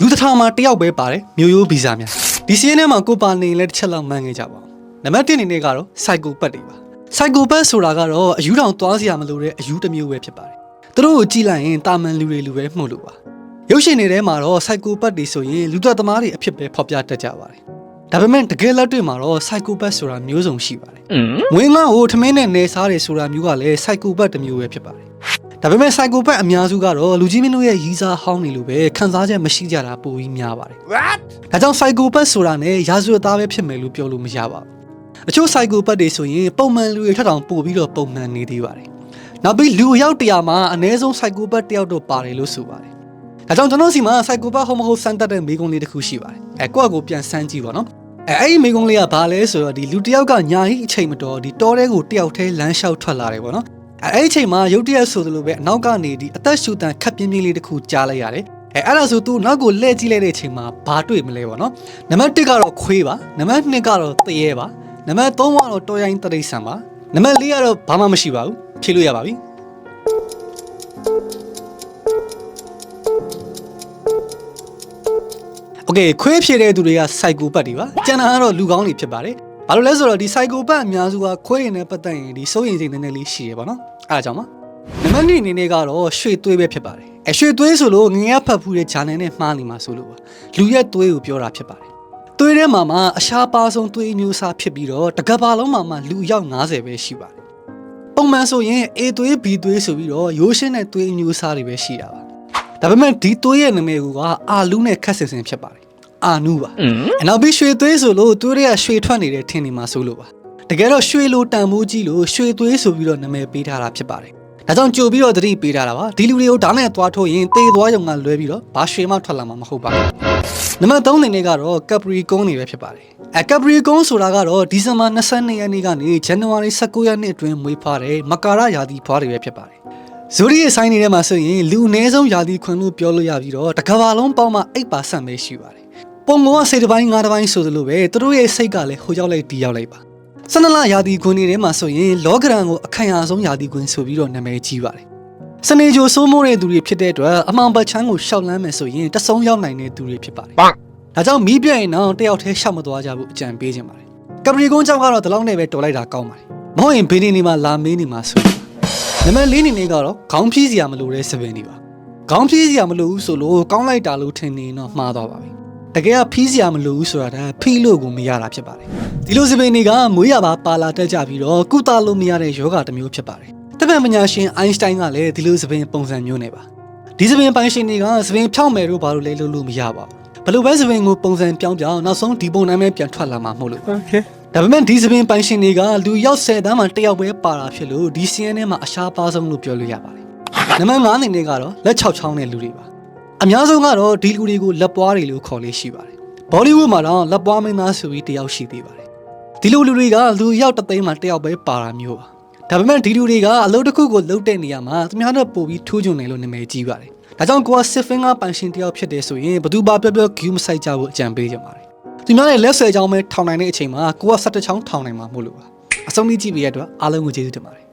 လူတစ်ထောင်မှာတယောက်ပဲပါတယ်မျိုးရိုးဗီဇများဒီစီးရင်ထဲမှာကိုပါနေလဲတစ်ချက်လောက်မှန်းခဲ့ကြပါဦးနံပါတ်1အနေနဲ့ကတော့ psychopath တွေပါ psychopath ဆိုတာကတော့အယူတောင်သွားစရာမလိုတဲ့အယူတစ်မျိုးပဲဖြစ်ပါတယ်သူတို့ကိုကြည့်လိုက်ရင်တာမန်လူတွေလူပဲမှုလို့ပါရုပ်ရှင်တွေထဲမှာတော့ psychopath တွေဆိုရင်လူသက်သမားတွေအဖြစ်ပဲဖော်ပြတတ်ကြပါတယ်ဒါပေမဲ့တကယ်လက်တွေ့မှာတော့ psychopath ဆိုတာမျိုးစုံရှိပါတယ်ငွေငါ့ကိုထမင်းနဲ့နေစားတယ်ဆိုတာမျိုးကလည်း psychopath တစ်မျိုးပဲဖြစ်ပါတယ် ဒါပေမဲ့ psychopath အများစုကတော့လူကြီးမင်းတို့ရဲ့ရီးစားဟောင်းနေလို့ပဲခံစားချက်မရှိကြတာပိုပြီးများပါတယ် What? ဒါကြောင့် psychopath ဆိုတာနဲ့ရာဇဝတ်သားပဲဖြစ်မယ်လို့ပြောလို့မရပါဘူး။အချို့ psychopath တွေဆိုရင်ပုံမှန်လူတွေထက်တောင်ပိုပြီးတော့ပုံမှန်နေသေးပါတယ်။နောက်ပြီးလူအယောက်တရာမှာအနည်းဆုံး psychopath တယောက်တော့ပါတယ်လို့ဆိုပါတယ်။ဒါကြောင့်ကျွန်တော်စီမှာ psychopath ဟုတ်မဟုတ်စမ်းတတ်တဲ့မိကုံးလေးတစ်ခုရှိပါတယ်။အဲကိုယ့်အကိုပြန်စမ်းကြည့်ပါနော်။အဲအဲ့ဒီမိကုံးလေးကဘာလဲဆိုတော့ဒီလူတစ်ယောက်ကညာဟိအချိန်မတော်ဒီတောထဲကိုတယောက်တည်းလမ်းလျှောက်ထွက်လာတယ်ပေါ့နော်။ အဲအဲ့ဒီအချိန်မှာရုတ်တရက်ဆိုသလိုပဲအနောက်ကနေဒီအသက်ရှူတန်ခပ်ပြင်းပြင်းလေးတစ်ခုကြားလိုက်ရတယ်။အဲအဲ့ဒါဆိုသူနောက်ကိုလှည့်ကြည့်လိုက်တဲ့အချိန်မှာဘာတွေ့မလဲပေါ့နော်နံပါတ်1ကတော့ခွေးပါနံပါတ်2ကတော့တရေပါနံပါတ်3ကတော့တော်ရိုင်းတရိတ်ဆန်ပါနံပါတ်4ကတော့ဘာမှမရှိပါဘူးဖြေလို့ရပါပြီโอเคခွေးဖြေတဲ့သူတွေက psychopath တွေပါကျန်တာကတော့လူကောင်းတွေဖြစ်ပါတယ် ဘာလို့လဲဆိုတော့ဒီ psychopath အများစုကခွေးရင်နဲ့ပတ်သက်ရင်ဒီစိုးရိမ်စိတ်နည်းနည်းလေးရှိရပါတော့အဲဒါကြောင့်ပါနံပါတ်2အနေနဲ့ကတော့ရွှေသွေးပဲဖြစ်ပါတယ်အရွှေသွေးဆိုလို့ငငယ်ဖတ်ဖူးတဲ့ဂျာနယ်နဲ့မှားနေမှာဆိုလို့ပါလူရဲ့သွေးကိုပြောတာဖြစ်ပါတယ်သွေးထဲမှာမှအရှားပါဆုံးသွေးအမျိုးအစားဖြစ်ပြီးတော့တစ်ကမ္ဘာလုံးမှာမှလူအယောက်90ပဲရှိပါတယ်ပုံမှန်ဆိုရင် A သွေး B သွေးဆိုပြီးတော့ရိုးရှင်းတဲ့သွေးအမျိုးအစားတွေပဲရှိတာပါဒါပေမဲ့ဒီသွေးရဲ့နာမည်ကအာလူနဲ့ခက်ဆင်ဆင်ဖြစ်ပါတယ် အာနုပါအနောက်ပြီးရွှေသွေးဆိုလို့သွေးတွေကရွှေထွက်နေတဲ့ထင်နေမှာဆိုလို့ပါတကယ်တော့ရွှေလိုတန်မိုးကြီးလို့ရွှေသွေးဆိုပြီးတော့နာမည်ပေးထားတာဖြစ်ပါတယ်ဒါကြောင့်ကြိုပြီးတော့သတိပေးထားတာပါဒီလူတွေကိုဓာတ်နဲ့သွားထုတ်ရင်တေသွားရုံကလွဲပြီးတော့ဘာရွှေမှထွက်လာမှာမဟုတ်ပါဘူးနံပါတ်3အနေနဲ့ကတော့ကပရီကုန်းနေပဲဖြစ်ပါတယ်အဲကပရီကုန်းဆိုတာကတော့ဒီဇင်ဘာ22ရက်နေ့ကနေဇန်နဝါရီ19ရက်နေ့အတွင်းမွေးဖွားတဲ့မကာရယာတီဖွားတွေပဲဖြစ်ပါတယ်ဇိုရီရဲ့ဆိုင်းနေတဲ့မှာဆိုရင်လူအနည်းဆုံးယာတီခွင်လို့ပြောလို့ရပြီးတော့တစ်ကမ္ဘာလုံးပေါင်းမှ8%ပဲရှိပါတယ် ပုံကောကစိတ်တစ်ပိုင်းငါးတစ်ပိုင်းဆိုသလိုပဲသူတို့ရဲ့စိတ်ကလည်းဟိုရောက်လိုက်ဒီရောက်လိုက်ပါဆန္ဒလာယာတီခွင်းတွေထဲမှာဆိုရင်လောကရန်ကိုအခိုင်အဆုံးယာတီခွင်းဆိုပြီးတော့နာမည်ကြီးပါတယ်စနေကြိုစိုးမိုးတဲ့သူတွေဖြစ်တဲ့အတွက်အမှန်ပတ်ချမ်းကိုရှောက်လန်းမယ်ဆိုရင်တဆုံရောက်နိုင်တဲ့သူတွေဖြစ်ပါတယ် Bonk. ဒါကြောင့်မီးပြတ်ရင်တော့တယောက်တည်းရှောက်မသွားကြဘူးအကြံပေးခြင်းပါတယ်ကပရီကုန်းကြောင့်ကတော့ဒီလောက်နဲ့ပဲတော်လိုက်တာကောင်းပါတယ်မဟုတ်ရင်ဘေးနေနေမှာလာမင်းနေမှာဆိုနံပါတ်၄အနေနဲ့ကတော့ခေါင်းဖြီးစရာမလိုတဲ့စပင်တွေပါခေါင်းဖြီးစရာမလိုဘူးဆိုလို့ကောင်းလိုက်တာလို့ထင်နေတော့မှားသွားပါပြီ တကယ်ကဖီးစရာမလိုဘူးဆိုတာဒါဖီးလို့ကိုမရတာဖြစ်ပါတယ်ဒီလိုစပင်တွေကမွေးရပါပါလာတက်ကြပြီးတော့ကုသလို့မရတဲ့ယောဂတစ်မျိုးဖြစ်ပါတယ်တပည့်ပညာရှင်အိုင်းစတိုင်းကလည်းဒီလိုစပင်ပုံစံမျိုးနဲ့ပါဒီစပင်ပိုင်ရှင်တွေကစပင်ဖြောက်မယ်လို့ဘာလို့လဲလို့လို့မရပါဘူးဘယ်လိုပဲစပင်ကိုပုံစံပြောင်းပြောင်းနောက်ဆုံးဒီပုံတိုင်းပဲပြန်ထွက်လာမှာမဟုတ်လို့ Okay. ဒါပေမဲ့ဒီစပင်ပိုင်ရှင်တွေကလူရောက်10တန်းမှာတစ်ယောက်ပဲပါတာဖြစ်လို့ဒီစီးရင်ထဲမှာအရှားပါဆုံးလို့ပြောလို့ရပါတယ်နံပါတ်9အနေနဲ့ကတော့လက်6ချောင်းတဲ့လူတွေပါ အများဆုံးကတော့ဒီလူတွေကိုလက်ပွားတွေလို့ခေါ်လေးရှိပါတယ်ဘောလီဝုဒ်မှာတော့လက်ပွားမင်းသားဆိုပြီးတစ်ယောက်ရှိသေးပါတယ်ဒီလိုလူတွေကလူရောက်တစ်သိန်းမှာတစ်ယောက်ပဲပါတာမျိုးပါဒါပေမဲ့ဒီလူတွေကအလုပ်တစ်ခုကိုလုပ်တဲ့နေရာမှာသူများနဲ့ပို့ပြီးထိုးကြုံတယ်လို့နာမည်ကြီးပါတယ်ဒါကြောင့်ကိုကစစ်ဖင်ကပိုင်ရှင်တစ်ယောက်ဖြစ်တယ်ဆိုရင်ဘသူပါပြောပြောဂူးမဆိုင်ကြဘူးအကြံပေးကြပါတယ်သူများရဲ့လက်ဆွဲချောင်းပဲထောင်နိုင်တဲ့အချိန်မှာကိုက17ချောင်းထောင်နိုင်မှာမို့လို့ပါအဆုံးကြီးကြည့်ပြီးရတဲ့အတွက်အားလုံးကိုကျေးဇူးတင်ပါတယ်